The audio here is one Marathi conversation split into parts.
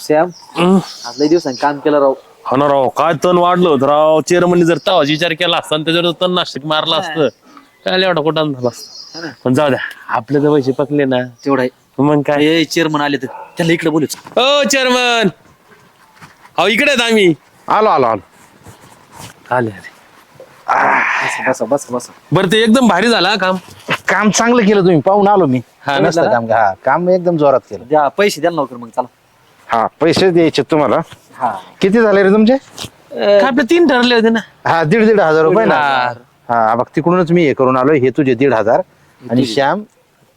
सॅम आज लय दिवसांनी काम केलं राव. हो ना राव काय तण वाढलं होतं राव. चेअरमननी जर तवाच विचार केला असता आणि त्याच्यावर तण नाशिक मारलं असतं काय एवढा कुठं झाला असतं? पण जाऊ द्या आपले तर पैसे पकले ना. तेवढा मग काय? ए चेअरमन आले तर त्यांना इकडे बोलूच. ओ चेअरमन! अहो इकडे आहेत आम्ही. आलो आलो आलो. आले आले. बस बस बस. बरं ते एकदम भारी झालं हा काम. काम चांगलं केलं तुम्ही पाहून आलो मी. हा, बघितलं काम हा काम एकदम जोरात केलं. द्या पैसे द्या ना लवकर मग चला. हा पैसे द्यायचे तुम्हाला. हा. किती झाले रे तुमचे? आपले तीन ठरले होते ना? हा दीड दीड हजार रुपये ना. हा बघ तिकडूनच मी हे करून आलो हे तुझे दीड हजार. आणि श्याम?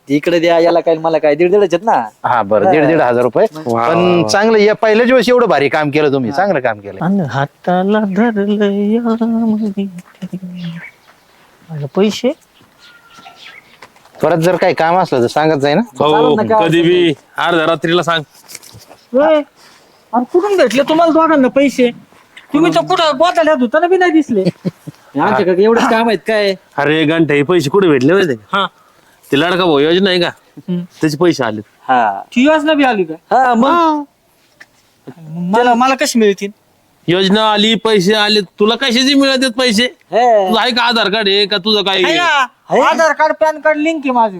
इकडे द्या याला काय मला काय दीड दीडच आहेत ना? हा बरं दीड दीड हजार रुपये. वा, पण. चांगलं या पहिल्याच दिवस एवढं भारी काम केलं तुम्ही चांगलं काम केलं. अन हाताला धरलं माझे पैसे? परत जर काही काम असलं तर सांगत जाय ना. हो चालेल ना, काय कधी बी अर्ध्या रात्रीला सांग. होय. अरे कुठून भेटले? तुम्हाला दोघांना पैसे. तुम्ही तर कुठं बोताल्यात होता ना बी नाही दिसले. आमच्याकडे एवढेच काम आहेत काय? अरे घंटे हे पैसे कुठे भेटले माहिती का? हा. ते लाडका भाऊ योजना आहे का? त्याचे पैसे आले. हा. ती योजना बी आली का? हा मग? मला मला कशी मिळतील? योजना आली पैसे आले. तुला कशाचे मिळतात पैसे? हे, तुझं आहे का आधार कार्ड? आहे का तुझं काय? आहे ना? Aadhaar card PAN card link आहे माझं.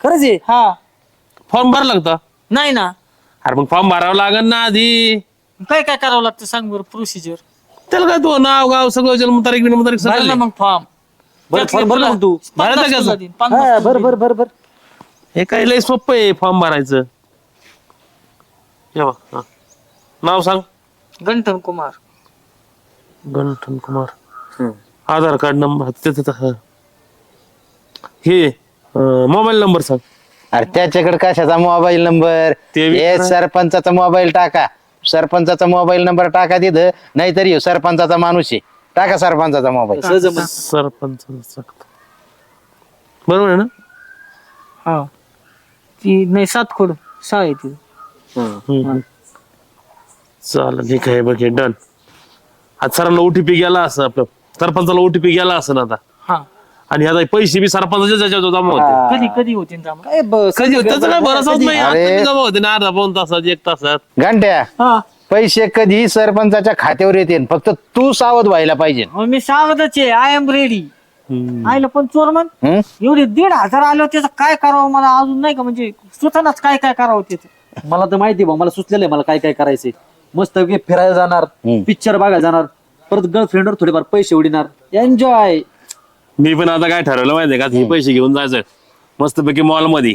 खरंच आहे? हा. फॉर्म भरला लागता नाही ना. अरे मग फॉर्म भरावं लागेल ना आधी. काय काय करावं लागतं सांग बरं प्रोसिजर त्याला काय तो नाव गाव सगळं जन्मतारीख बिनमतारीख भरलं सगळं मग फॉर्म. बरं भरला तू. भरायचा का? हा बर बर बर बर हे काही लय सोपं आहे फॉर्म भरायचं. हे बघ, हा. नाव सांग. गंठन कुमार. गंठन कुमार. आधार कार्ड नंबर त्याचं हा. मोबाईल नंबर सांग. अरे त्याच्याकडे कशाचा मोबाईल नंबर ते बी हे खरं. सरपंचाचा मोबाईल टाका. सरपंचाचा मोबाईल नंबर टाका तिथं नाहीतरी ह्यो सरपंचाचा माणूस आहे. टाका सरपंचाचा मोबाईल सरपंच बरोबर आहे ना? हा. ती नाही सात खोड सहा आहे ती. हम्म. चालेल ठीक आहे बघ डन आज सरांना ओटीपी गेला असं आपलं. सरपंचाला ओटीपी गेला असं आता. आणि आता पैसे बी सरपंचाच्या जमा होते. कधी कधी होते जमा काय बस कधी त्याचा काय नाही. अरे. आता बी जमा होते ना अर्धा पाऊन तासात एक तासात. घंट्या. हा. पैसे कधी सरपंचाच्या खात्यावर येतील फक्त तू सावध व्हायला पाहिजे. मी सांगतच आहे. आय एम रेडी आयला पण चोर हम्म? एवढे दीड हजार आले होते त्याचं काय करावं मला? अजून नाही का? म्हणजे सुचनाच काय काय करावं त्याचं? मला तर माहिती बा मला सुचलेलं आहे मला काय काय करायचंय. मस्त फिरायला जाणार हम्म. पिक्चर बघायला जाणार परत गर्लफ्रेंडवर थोडेफार पैसे उडीणार. एन्जॉय मी पण आता काय ठरवलं माहितीये का? हे पैसे घेऊन जायचं मस्तपैकी मॉलमध्ये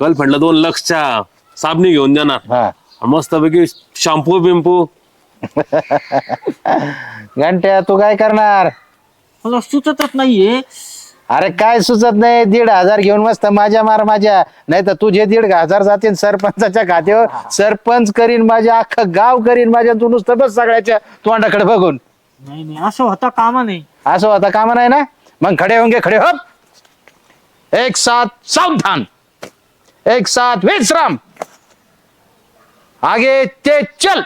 गर्लफ्रेंडला दोन लक्षच्या साबणी घेऊन देणार. हा. मस्तपैकी शॅम्पू बिंपू घंट्या तू काय करणार? मला सुचतच नाहीये. अरे काय सुचत नाही? दीड हजार घेऊन मस्त माझ्या मार माझ्या. नाही तर तुझे दीड हजार जातील सरपंचाच्या खात्यावर. सरपंच करीन माझ्या अख्खं गाव करीन माझ्या तू नुसतं बस सगळ्याच्या तोंडाकडे बघून. नाही नाही असं होता कामा नाही. असं होता कामा नाही ना? मग खडे होंगे खडे हो एक साथ सावधान. एक साथ विश्राम. आगे ते चल.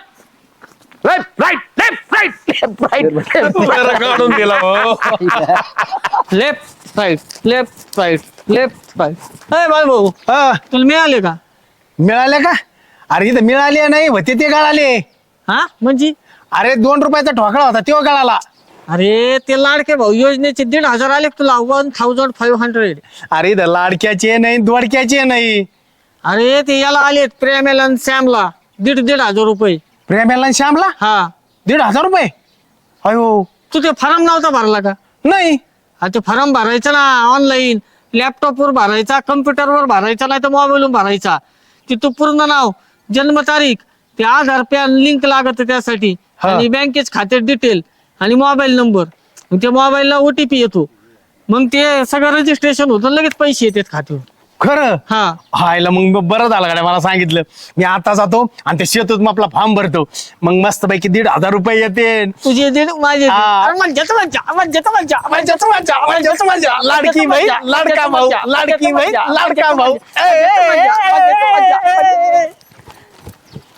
Left right left right left right काढून दिला हो. Left right left right left right अय बाय भाऊ तुला मिळाले का? मिळाले का? अरे इथं मिळाले नाही होते ते गळाले. हा? म्हणजे? अरे दोन रुपयाचा ठोकळा होता तो गळाला. अरे ते लाडके भाऊ योजनेचे दीड हजार आले का तुला? वन थाउजंड फाईव्ह हंड्रेड अरे इथं लाडक्याचे नाही दोडक्याचे नाही. अरे ते याला आलेत प्रेमेल आणि सॅमला दीड दीड हजार रुपये. प्रेमेला आणि श्यामला? हा. दीड हजार रुपये? अयो. तू ते फॉर्म नव्हता भरला का? नाही. हा ते फॉर्म भरायचा ना ऑनलाईन लॅपटॉपवर भरायचा कम्प्युटरवर भरायचा नाही तर मोबाईलवर भरायचा. ते तू पूर्ण नाव जन्मतारीख ते आधार पॅन लिंक लागत त्यासाठी. आणि बँकेच खाते डिटेल आणि मोबाईल नंबर मग त्या मोबाईलला ओटीपी येतो. मग ते सगळं रजिस्ट्रेशन होतं लगेच पैसे येतात खात्यावर. खरं? हा. हायला मग बरं झालं गाड्या मला सांगितलं. मी आता जातो आणि ते शेतात मग आपला फॉर्म भरतो. मग मस्त पैकी दीड हजार रुपये येते. तुझे दीड माझे दीड. हा. अरे मज्जाच मज्जा मज्जाच मज्जा मजाच मजा मजाच मजा लाडकी बाई लाडका भाऊ लाडकी बाई लाडका भाऊ. ए, ए, ए, ए, ए, ए.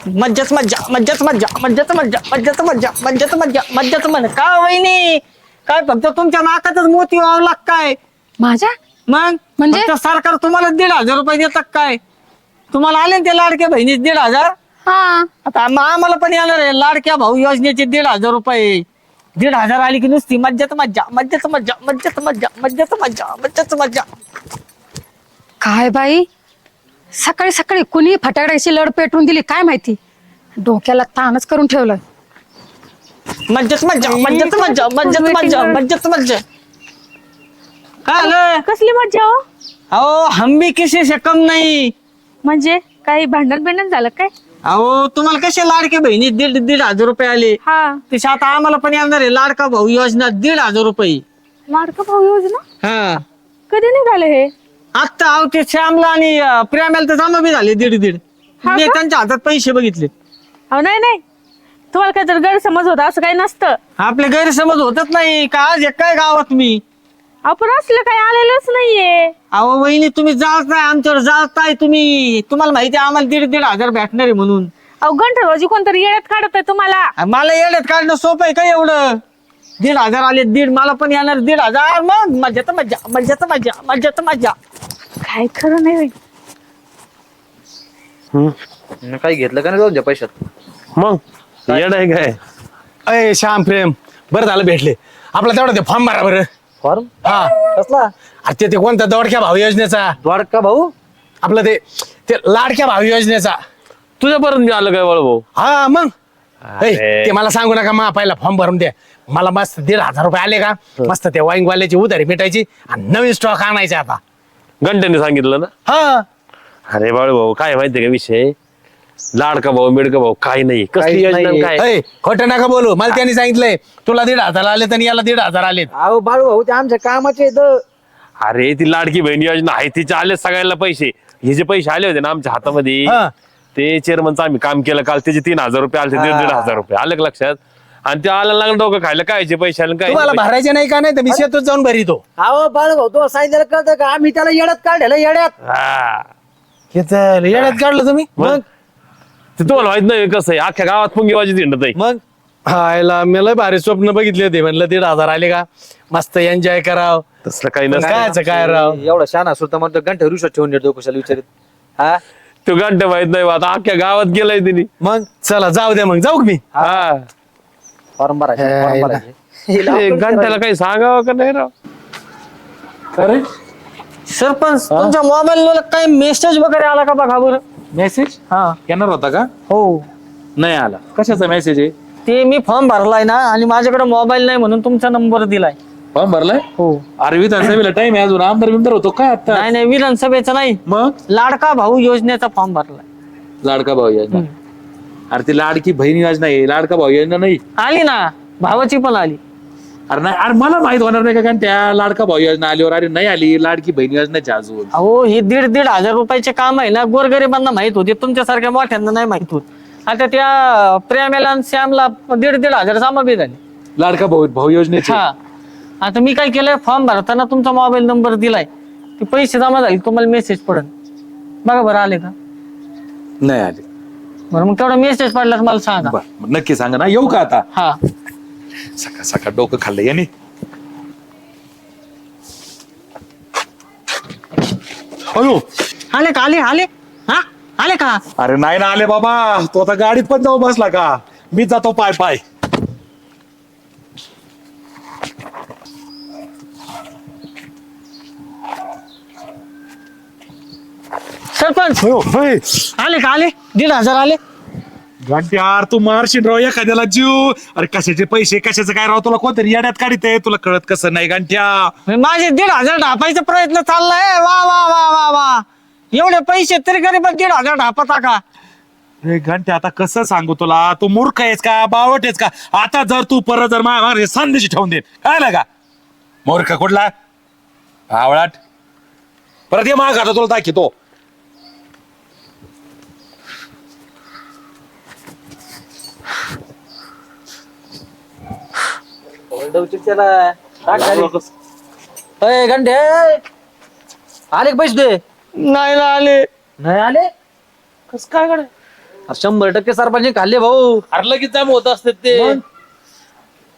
मज्जाच मज्जा मज्जाच मज्जा मज्जाच मज्जा मज्जाच मज्जा मज्जाच मज्जा मज्जाच मज्जा का वहिनी? काय फक्त तुमच्या नाकातच मोती व्हावं लाग काय? माझ्या? मग? म्हणजे? फक्त सरकार तुम्हाला दीड हजार रुपये देतात काय? तुम्हाला आले ना ते लाडक्या बहिणीचे दीड हजार? हा. आता आम- आम्हाला पण येणार आहे लाडक्या भाऊ योजनेचे दीड हजार रुपये. दीड हजार आली की नुसती मज्जाच मज्जा मज्जाच मज्जा मज्जाच मज्जा मज्जाच मज्जा मज्जाच मज्जा. काय बाई? सकाळी सकाळी कुणी फटाकड्याची लढ पेटवून दिली काय माहिती? डोक्याला ताणच करून ठेवलं. मज्जाच मज्जा मज्जाच मज्जा मज्जाच मज्जा मज्जाच मज्जा काय आलं? कसली मज्जा हो? अहो हम भी किसी से कम नाही. म्हणजे काही भांडण बिंडण झालं काय? अहो तुम्हाला कसे लाडके बहिणी दीड दीड हजार रुपये आले. हा. तसे आता आम्हाला पण येणार आहे लाडका भाऊ योजना दीड हजार रुपये. लाडका भाऊ योजना? हा. कधी निघाले हे? आता अहो ते श्यामला आणि अं, प्रेमाला तर जमा बी झाले दीड दीड. हा मी का? त्यांच्या हातात पैसे बघितले. अहो नाही नाही. तुम्हाला काय तर गैरसमज होता असं काही नसतं. आपले गैरसमज होतच नाही. का आज एक काय गावात मी? आपण असलं काही आलेलंच नाहीये. अहो वहिनी तुम्ही जाळताय आमच्यावर जाळताय तुम्ही. तुम्हाला माहिती आहे आम्हाला दीड दीड हजार भेटणार आहे म्हणून. अहो गंठरबाजी कोणतरी येड्यात काढत आहे तुम्हाला मला येड्यात काढणं सोपं आहे का एवढं? दीड हजार आले दीड. मला पण येणार दीड हजार. मग मज्जाच मज्जा मज्जाच मज्जा मज्जाच मज्जा. काय खरं नाही बाई. काही घेतलं का नाही तुमच्या पैशात? मग? येड आहे काय? अय श्याम प्रेम. बरं झालं भेटले. आपला तेवढा ते फॉर्म भरा बरं. फॉर्म? हा. कसला? अरे ते ते कोणता? दौडक्या भाऊ योजनेचा. द्वारका भाऊ? आपलं ते ते लाडक्या भाऊ योजनेचा. तुझ्यापर्यंत आलं काय वळ भाऊ? हा मग? ते मला सांगू नका मा पहिला फॉर्म भरून द्या. मला मस्त दीड हजार रुपये आले का? मस्त ते वाईंगवाल्याची उधारी मिटायची आणि नवीन स्टॉक आणायचा आता. घंट्याने सांगितलं ना? हा. अरे बाळ भाऊ काय माहितीये का विषय? लाडका भाऊ मिडका भाऊ काय नाही. कसली काहीच योजना. काय? खोटं नका बोलू. मला त्यांनी सांगितलंय तुला दीड हजार आले आणि याला दीड हजार आलेत. अहो बाळू भाऊ ते आमच्या कामाचे. अरे ती लाडकी बहीण योजना आहे तिचे आले सगळ्यांना पैसे. हे जे पैसे आले होते ना आमच्या हातामध्ये हा. ते चेअरमनचं आम्ही काम केलं काल त्याचे तीन हजार रुपये आले दीड दीड हजार रुपये. आलं का लक्षात? आणि ते आलं लागलं डोकं खायला कायचे पैसे आले काय तुम्हाला भरायचे नाही का नाही तर मी शेतच जाऊन भरितो. अहो बाळू भाऊ तो सांगितलं कळतं का? आम्ही त्याला येड्यात काढलेलं येड्यात. हा. येड्यात काढलं तुम्ही? मग? ते तुम्हाला माहीत नाही कसं आहे. अख्ख्या गावात पुंगीबाजी झेंडत आहे. मग? हायला मी लय भारी स्वप्न बघितले होते. म्हणलं दीड हजार आले का? मस्त एन्जॉय कराव. तसलं काही नसतं. कायचं काय राव? एवढा शान असतो तर म्हणतो घंटे रुशात ठेवून येतो कुशाला विचारित. हा? तो घंटा माहीत नाही बा, आता अख्ख्या गावात गेलाय तिने. मग? चला जाऊ द्या मग. जाऊ का मी? हा. फॉर्म भरायचे फॉर्म हे, भरायचे ते घंट्याला काही सांगावं का नाही राव? अरे सरपंच तुमच्या मोबाईल काही मेसेज वगैरे आला का बघा बरं? मेसेज हा. येणार होता का? हो. नाही आला. कशाचा मेसेज आहे? ते मी फॉर्म भरलाय ना आणि माझ्याकडे मोबाईल नाही म्हणून तुमचा नंबर दिलाय. फॉर्म भरलाय? हो. अरे विधानसभेला टाइम आहे अजून. आमदार बिमदार होतो काय आता? नाही नाही विधानसभेचा नाही. मग? लाडका भाऊ योजनेचा फॉर्म भरलाय. लाडका भाऊ योजना. अरे ती लाडकी बहीण योजना आहे लाडका भाऊ योजना नाही. आली ना भावाची पण आली. अरे नाही अरे मला माहीत होणार नाही का कारण त्या लाडका भाऊ योजना आलीवर अरे नाही आली लाडकी बहीण योजनाची अजून. अहो हे दीड दीड हजार रुपयाचे काम आहे ना गोरगरिबांना माहीत होते तुमच्यासारख्या मोठ्यांना नाही माहीत होत. आता त्या प्रेमेला आणि श्यामला दीड दीड हजार जमा बी झाले. लाडका भाऊ भाऊ योजनेची. हा. आता मी काय केलंय फॉर्म भरताना तुमचा मोबाईल नंबर दिलाय ते पैसे जमा झाले तुम्हाला मेसेज पडल. बघा बरं आले का? नाही आली. बरं मग तेवढा मेसेज पडला मला सांगा. बर नक्की सांगा. ना येऊ का आता? हा. सकाळ सकाळ डोकं खाल्लं याने अयो. आले का आले आले? हा आले का? अरे नाही ना आले बाबा. तो आता गाडीत पण जाऊ बसला का? मी जातो पाय पाय. सरपंच. होय. आले का आले? दीड हजार आले. घंटे यार तू मारशील राव एखाद्याला जीव. अरे कशाचे पैसे कशाचं काय राव तुला कोणतरी येड्यात काढित आहे? तुला कळत कसं नाही घंट्या. माझे दीड हजार ढापायचा प्रयत्न चाललाय. वा वा वा वा वा. एवढे पैसे तरी गरीब दीड हजार ढापता का? रे घंटे आता कसं सांगू तुला? तू मूर्ख आहेस का? बावट आहेस का? आता जर तू परत जर माझ्या संदेश ठेवून दे काय का? मूर्ख कुठला? आवळाट. परत ये माग आता तुला दाखवतो. अय, घंटे आले का पैसे दे नाही ना आले. नाही आले? कस काय अरे शंभर टक्के सरपंच खाल्ले भाऊ. अरे लगेच जाम होत असते ते.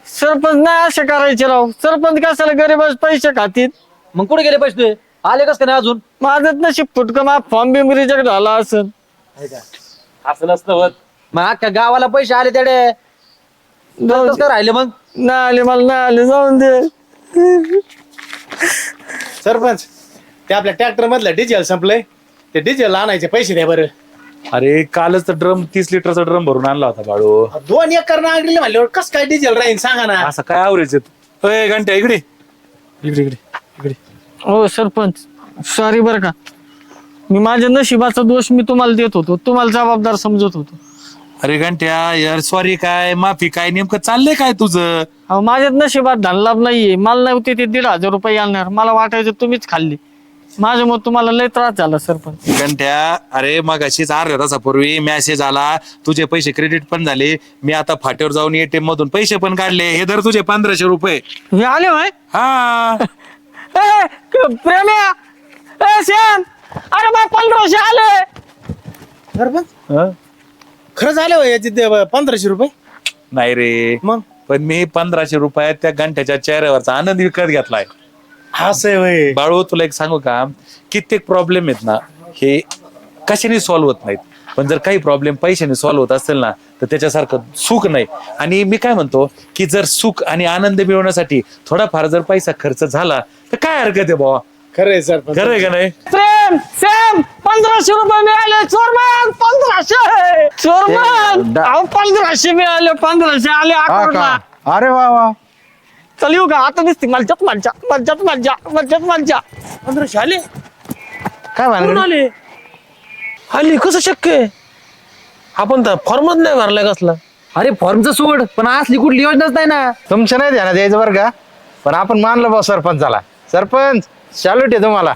सरपंच नाही असे करायचे राव. सरपंच कशाला गरीब पैसे खातील? मग कुठे गेले पैसे तुझे? आले कस का नाही अजून? माझं नशीब फुटकं मा फॉर्म बिम रिजेक्ट झाला असं असं नसतं होत. मग अख्ख्या गावाला पैसे आले कसं काय राहिले मग? नाही आले मला नाही आले जाऊन दे. सरपंच ते आपल्या ट्रॅक्टर मधलं डिझेल संपलंय. ते डिझेल आणायचे पैसे द्या बरं. अरे कालच तर ड्रम तीस लिटरचा ड्रम भरून आणला होता बाळू. दोन एकर नागरिक म्हणल्यावर कस काय डिझेल राहील सांगा ना. असं काय आवरेज घंट्या इकडे. इकडे इकडे इकडे. हो सरपंच. सॉरी बरं का. मी माझ्या नशिबाचा दोष मी तुम्हाला देत होतो. तुम्हाला जबाबदार समजत होतो. अरे घंट्या यार सॉरी काय माफी काय नेमकं चाललंय काय तुझं? अहो माझ्यात नशिबात धनलाभ नाहीये. मला नव्हते ते दीड हजार रुपये आणणार मला वाटायचं तुम्हीच खाल्ली. माझ्यामुळे तुम्हाला लय त्रास झाला सरपंच. घंट्या अरे मग अशीच अर्ध्या तासापूर्वी मेसेज आला. तुझे पैसे क्रेडिट पण झाले. मी आता फाट्यावर जाऊन एटीएम मधून पैसे पण काढले. हे धर तुझे पंधराशे रुपये. हे आले हा. प्रेम्या! ए श्याम अरे बा पंधराशे आले! सरपंच खरंच झाले हो याचे ते पंधराशे रुपये? नाही रे. मग? पण मी पंधराशे रुपयात त्या घंट्याच्या चेहऱ्यावरचा आनंद विकत घेतलाय. असं आहे होय. बाळू तुला एक सांगू का? कित्येक प्रॉब्लेम आहेत ना हे कशाने सॉल्व्ह होत नाहीत? पण जर काही प्रॉब्लेम पैशाने सॉल्व्ह होत असेल ना तर त्याच्यासारखं सुख नाही. आणि मी काय म्हणतो की जर सुख आणि आनंद मिळवण्यासाठी थोडाफार जर पैसा खर्च झाला तर काय हरकत आहे बाबा खरं आहे सरपंच खरं आहे का नाही? प्रेम श्याम पंधराशे रुपये मिळाले चोरमन पंधराशे! चोरमन अहो पंधराशे मिळाले पंधराशे आले हा अकाउंटला का अरे वा वा. चल येऊ का? आता दिसते मज्जात मज्जा मज्जात मज्जा मज्जात मज्जा पंधराशे आले. काय म्हणा आले? आले कसं शक्य आहे? आपण तर फॉर्मच नाही भरलाय कसला. अरे फॉर्मचं सोड पण असली कुठली योजनाच नाही ना. तुमच्या नाही ध्यानात यायचं बरं का? पण आपण मानलं बा सरपंचाला. सरपंच चालू ठे तुम्हाला.